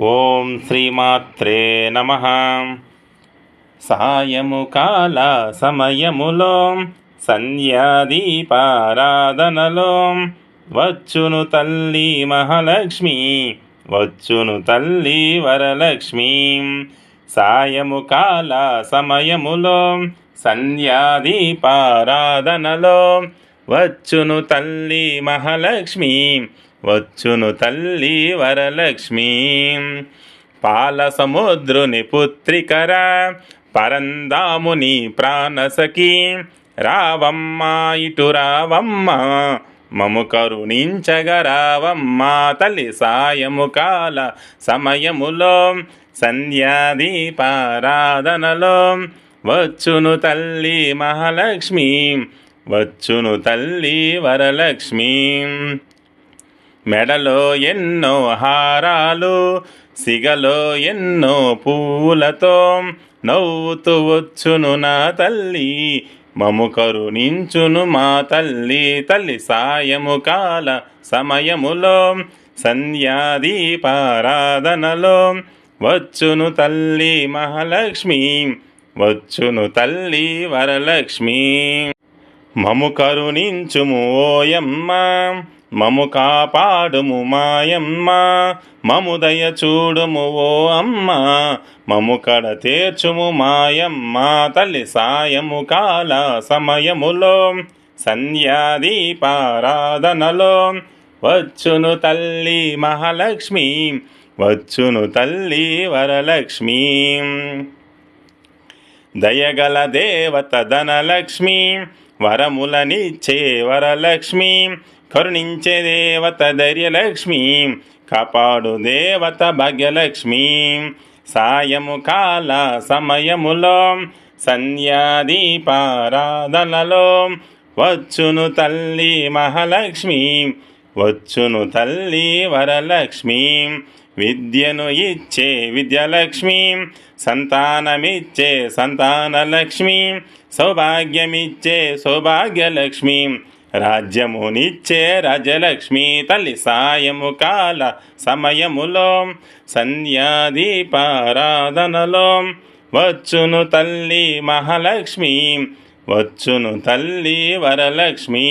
ఓం శ్రీమాత్రే నమ. సాయము కాల సమయములో సంధ్యాదీపారాధనలో వచ్చును తల్లి మహాలక్ష్మి వచ్చును తల్లి వరలక్ష్మి. సాయము కాల సమయములో సంధ్యాదీపారాధనలో వచ్చును తల్లి మహాలక్ష్మి వచ్చును తల్లి వరలక్ష్మి. పాల సముద్రుని పుత్రికర పరందాముని ప్రాణసకి రావమ్మ ఇటు రావమ్మ మము కరుణించగరావమ్మ తల్లి సాయము కాల సమయములో సంధ్యాదీపారాధనలో వచ్చును తల్లి మహాలక్ష్మి. వచ్చును తల్లి వరలక్ష్మి. మెడలో ఎన్నో హారాలు సిగలో ఎన్నో పూలతో నవ్వుతూ వచ్చును నా తల్లి. మము కరుణించును మా తల్లి తల్లి సాయము కాల సమయములో సంధ్యాదీపారాధనలో వచ్చును తల్లి మహాలక్ష్మి వచ్చును తల్లి వరలక్ష్మి. మము కరుణించుము ఓయమ్మ. మము కాపాడుము మాయమ్మ. మము దయ చూడుము ఓ అమ్మ మము కడ తీర్చుము మాయమ్మ. తల్లి సాయము కాల సమయములో సంధ్యాదీపారాధనలో వచ్చును తల్లి మహాలక్ష్మి వచ్చును తల్లి వరలక్ష్మి. దయగల దేవత ధనలక్ష్మి వరములనిచ్చే వరలక్ష్మి కరుణించే దేవత ధైర్యలక్ష్మి కాపాడు దేవత భాగ్యలక్ష్మి. సాయము కాల సమయములో సంధ్యాదీపారాధనలో వచ్చును తల్లి మహాలక్ష్మి వచ్చును తల్లి వరలక్ష్మి. విద్యను ఇచ్చే విద్యలక్ష్మి సంతానమిచ్చే సంతానలక్ష్మి సౌభాగ్యమిచ్చే సౌభాగ్యలక్ష్మి రాజ్యమునిచ్చే రాజ్యలక్ష్మి తల్లి సాయము కాల సమయములో సంధ్యాదీపారాధనలో వచ్చును తల్లి మహాలక్ష్మి వచ్చును తల్లి వరలక్ష్మి